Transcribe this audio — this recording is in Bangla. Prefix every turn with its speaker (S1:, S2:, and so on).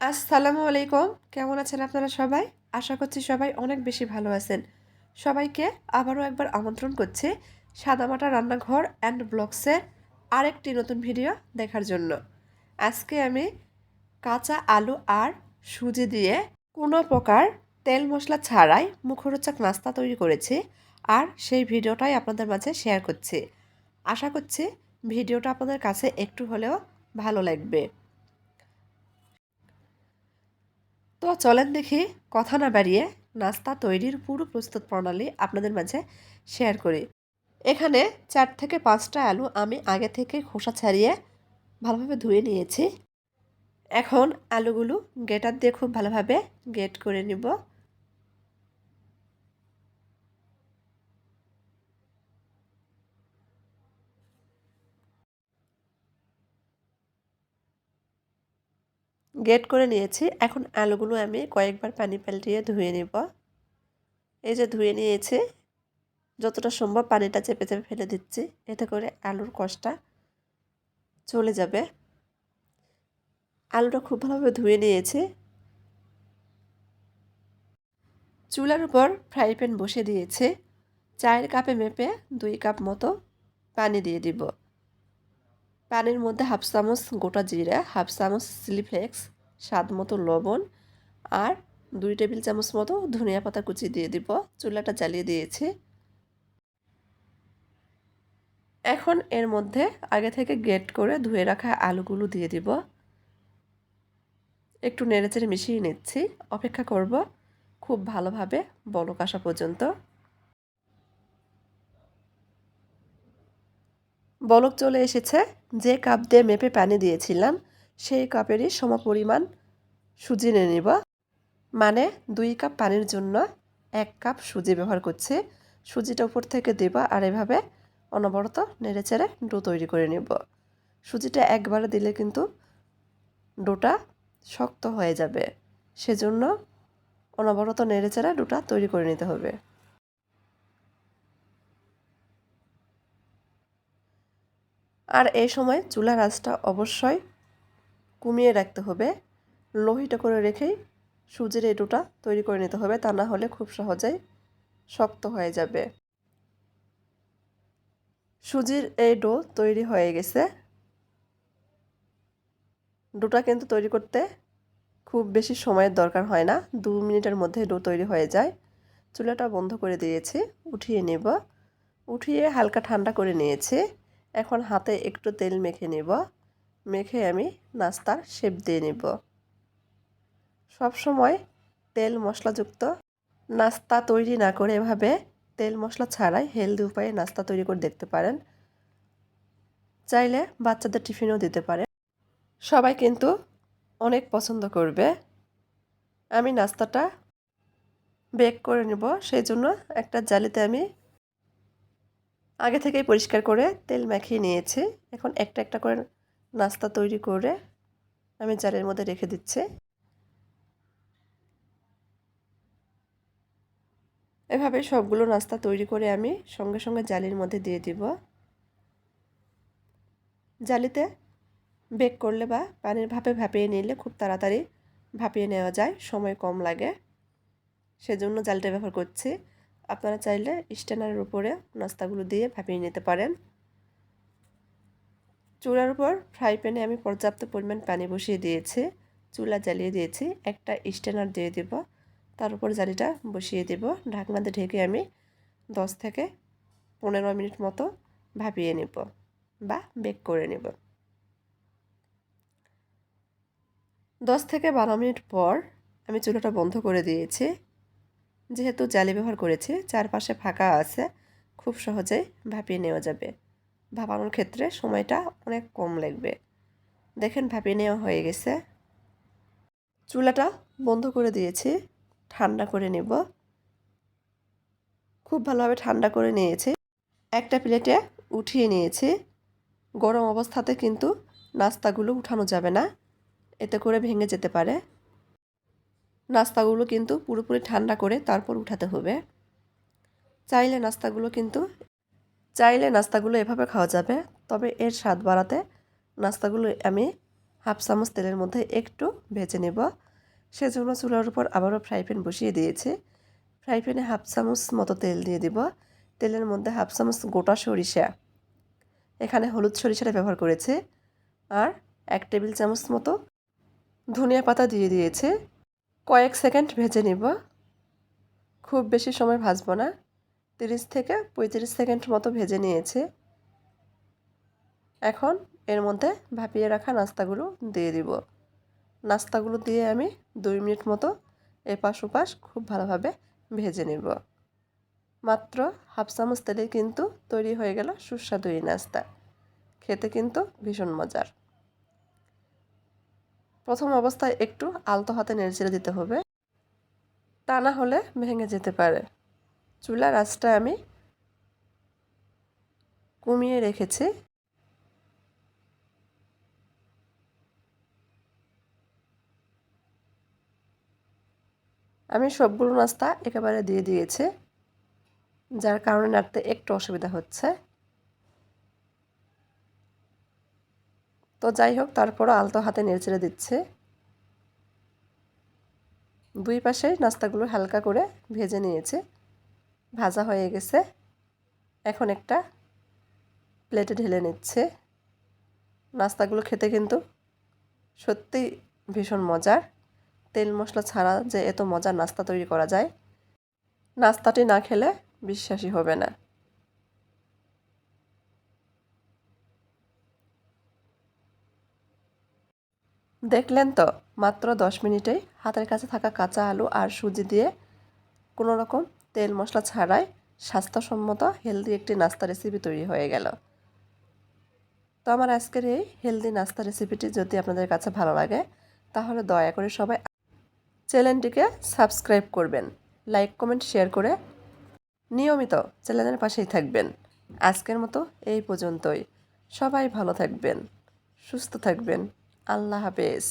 S1: আসসালামু আলাইকুম। কেমন আছেন আপনারা সবাই? আশা করছি সবাই অনেক বেশি ভালো আছেন। সবাইকে আবারও একবার আমন্ত্রণ করছি সাদামাটা রান্নাঘর অ্যান্ড ব্লগসের আরেকটি নতুন ভিডিও দেখার জন্য। আজকে আমি কাঁচা আলু আর সুজি দিয়ে কোনো প্রকার তেল মশলা ছাড়াই মুখরোচক নাস্তা তৈরি করেছি আর সেই ভিডিওটাই আপনাদের মাঝে শেয়ার করছি। আশা করছি ভিডিওটা আপনাদের কাছে একটু হলেও ভালো লাগবে। তো চলেন দেখি কথা না বাড়িয়ে নাস্তা তৈরির পুরো প্রস্তুত প্রণালী আপনাদের মাঝে শেয়ার করি। এখানে চার থেকে পাঁচটা আলু আমি আগে থেকে খোসা ছাড়িয়ে ভালোভাবে ধুয়ে নিয়েছি। এখন আলুগুলো গেটার দিয়ে খুব ভালোভাবে গেট করে নিব। গেট করে নিয়েছি। এখন আলুগুলো আমি কয়েকবার পানি পাল্টিয়ে ধুয়ে নিব। এই যে ধুয়ে নিয়েছি, যতটা সম্ভব পানিটা চেপে চেপে ফেলে দিচ্ছি, এতে করে আলুর কষটা চলে যাবে। আলুটা খুব ভালোভাবে ধুয়ে নিয়েছি। চুলার উপর ফ্রাই প্যান বসে দিয়েছে। চায়ের কাপে মেপে দুই কাপ মতো পানি দিয়ে দিব। পানির মধ্যে হাফ চামচ গোটা জিরা, হাফ চামচ চিলি ফ্লেক্স, স্বাদ মতো লবণ আর দুই টেবিল চামচ মতো ধনিয়া পাতা কুচি দিয়ে দিব। চুলাটা জ্বালিয়ে দিয়েছি। এখন এর মধ্যে আগে থেকে গেট করে ধুয়ে রাখা আলুগুলো দিয়ে দিব। একটু নেড়েচেড়ে মিশিয়ে নিচ্ছি। অপেক্ষা করব খুব ভালোভাবে বলক আসা পর্যন্ত। বলক চলে এসেছে। যে কাপ দিয়ে মেপে পানি দিয়েছিলাম, সেই কাপেরই সমপরিমাণ সুজি নিয়ে নিব। মানে দুই কাপ পানির জন্য এক কাপ সুজি ব্যবহার করছি। সুজিটা উপর থেকে দেব আর এভাবে অনবরত নেড়ে চেড়ে ডো তৈরি করে নেব। সুজিটা একবারে দিলে কিন্তু ডোটা শক্ত হয়ে যাবে। সেজন্য অনবরত নেড়েচেড়ে ডোটা তৈরি করে নিতে হবে। আর এই সময় চুলার আঁচটা অবশ্যই কমিয়ে রাখতে হবে। লোহিটা করে রেখেই সুজির এই ডোটা তৈরি করে নিতে হবে, তা না হলে খুব সহজেই শক্ত হয়ে যাবে। সুজির এই ডো তৈরি হয়ে গেছে। ডোটা কিন্তু তৈরি করতে খুব বেশি সময়ের দরকার হয় না, দু মিনিটের মধ্যে ডো তৈরি হয়ে যায়। চুলাটা বন্ধ করে দিয়েছি, উঠিয়ে নেব। উঠিয়ে হালকা ঠান্ডা করে নিয়েছি। এখন হাতে একটু তেল মেখে নেব। মেখে আমি নাস্তার শেপ দিয়ে নেব। সব সময় তেল মশলাযুক্ত নাস্তা তৈরি না করে এভাবে তেল মশলা ছাড়াই হেলদি উপায়ে নাস্তা তৈরি করে দেখতে পারেন। চাইলে বাচ্চাদের টিফিনও দিতে পারে। সবাই কিন্তু অনেক পছন্দ করবে। আমি নাস্তাটা বেক করে নেব। সেই জন্য একটা জালিতে আমি আগে থেকেই পরিষ্কার করে তেল মাখিয়ে নিয়েছি। এখন একটা একটা করে নাস্তা তৈরি করে আমি জালের মধ্যে রেখে দিচ্ছি। এভাবে সবগুলো নাস্তা তৈরি করে আমি সঙ্গে সঙ্গে জালির মধ্যে দিয়ে দিব। জালিতে বেক করলে বা পানির ভাপে ভাপিয়ে নিলে খুব তাড়াতাড়ি ভাপিয়ে নেওয়া যায়, সময় কম লাগে। সেজন্য জালটা ব্যবহার করছি। আপনারা চাইলে স্ট্যান্ডারের উপরে নাস্তাগুলো দিয়ে ভাপিয়ে নিতে পারেন। চুলার উপর ফ্রাই প্যানে আমি পর্যাপ্ত পরিমাণ পানি বসিয়ে দিয়েছি, চুলা জ্বালিয়ে দিয়েছি। একটা স্ট্যান্ডার দিয়ে দেব, তার উপর জালিটা বসিয়ে দেব। ঢাকনাতে ঢেকে আমি দশ থেকে পনেরো মিনিট মতো ভাপিয়ে নেব বা বেক করে নেব। দশ থেকে বারো মিনিট পর আমি চুলাটা বন্ধ করে দিয়েছি। যেহেতু জালি ব্যবহার করেছি, চারপাশে ফাঁকা আছে, খুব সহজেই ভাপিয়ে নেওয়া যাবে। ভাপানোর ক্ষেত্রে সময়টা অনেক কম লাগবে। দেখেন ভাপিয়ে নেওয়া হয়ে গেছে। চুলাটা বন্ধ করে দিয়েছি, ঠান্ডা করে নেব। খুব ভালোভাবে ঠান্ডা করে নিয়েছি। একটা প্লেটে উঠিয়ে নিয়েছি। গরম অবস্থাতে কিন্তু নাস্তাগুলো উঠানো যাবে না। এতে করে ভেঙে যেতে পারে। নাস্তাগুলো কিন্তু পুরোপুরি ঠান্ডা করে তারপর উঠাতে হবে। চাইলে নাস্তাগুলো কিন্তু, চাইলে নাস্তাগুলো এভাবে খাওয়া যাবে, তবে এর স্বাদ বাড়াতে নাস্তাগুলো আমি হাফ চামচ তেলের মধ্যে একটু ভেজে নেব। সেজন্য চুলার উপর আবারও ফ্রাই প্যান বসিয়ে দিয়েছি। ফ্রাই প্যানে হাফ চামচ মতো তেল দিয়ে দিব। তেলের মধ্যে হাফ চামচ গোটা সরিষা, এখানে হলুদ সরিষাটা ব্যবহার করেছে। আর এক টেবিল চামচ মতো ধনিয়া পাতা দিয়ে দিয়েছে। কয়েক সেকেন্ড ভেজে নিব। খুব বেশি সময় ভাজবো না। তিরিশ থেকে পঁয়ত্রিশ সেকেন্ড মতো ভেজে নিয়েছে। এখন এর মধ্যে ভাপিয়ে রাখা নাস্তাগুলো দিয়ে দিব। নাস্তাগুলো দিয়ে আমি দুই মিনিট মতো এপাশ ওপাশ খুব ভালোভাবে ভেজে নেব। মাত্র হাফ চামচ তেলে কিন্তু তৈরি হয়ে গেল সুস্বাদু এই নাস্তা। খেতে কিন্তু ভীষণ মজার। প্রথম অবস্থায় একটু আলতো হাতে নেড়েচেড়ে দিতে হবে। তা না হলে ভেঙে যেতে পারে। চুলার আঁচটা আমি কমিয়ে রেখেছি। আমি সবগুলো নাস্তা একেবারে দিয়ে দিয়েছি, যার কারণে নাড়তে একটু অসুবিধা হচ্ছে। তো যাই হোক, তারপরও আলতো হাতে নেড়েচেড়ে দিচ্ছে। দুই পাশে নাস্তাগুলো হালকা করে ভেজে নিয়েছে। ভাজা হয়ে গেছে। এখন একটা প্লেটে ঢেলে নিচ্ছে। নাস্তাগুলো খেতে কিন্তু সত্যিই ভীষণ মজার। তেল মশলা ছাড়া যে এত মজার নাস্তা তৈরি করা যায়, নাস্তাটি না খেলে বিশ্বাসই হবে না। দেখলেন তো, মাত্র দশ মিনিটেই হাতের কাছে থাকা কাঁচা আলু আর সুজি দিয়ে কোনো রকম তেল মশলা ছাড়াই স্বাস্থ্যসম্মত হেলদি একটি নাস্তা রেসিপি তৈরি হয়ে গেল। তো আমার আজকের এই হেলদি নাস্তা রেসিপিটি যদি আপনাদের কাছে ভালো লাগে, তাহলে দয়া করে সবাই চ্যানেলটিকে সাবস্ক্রাইব করবেন। লাইক কমেন্ট শেয়ার করে নিয়মিত চ্যানেলের পাশেই থাকবেন। আজকের মতো এই পর্যন্তই। সবাই ভালো থাকবেন, সুস্থ থাকবেন। আল্লাহ হাফেজ।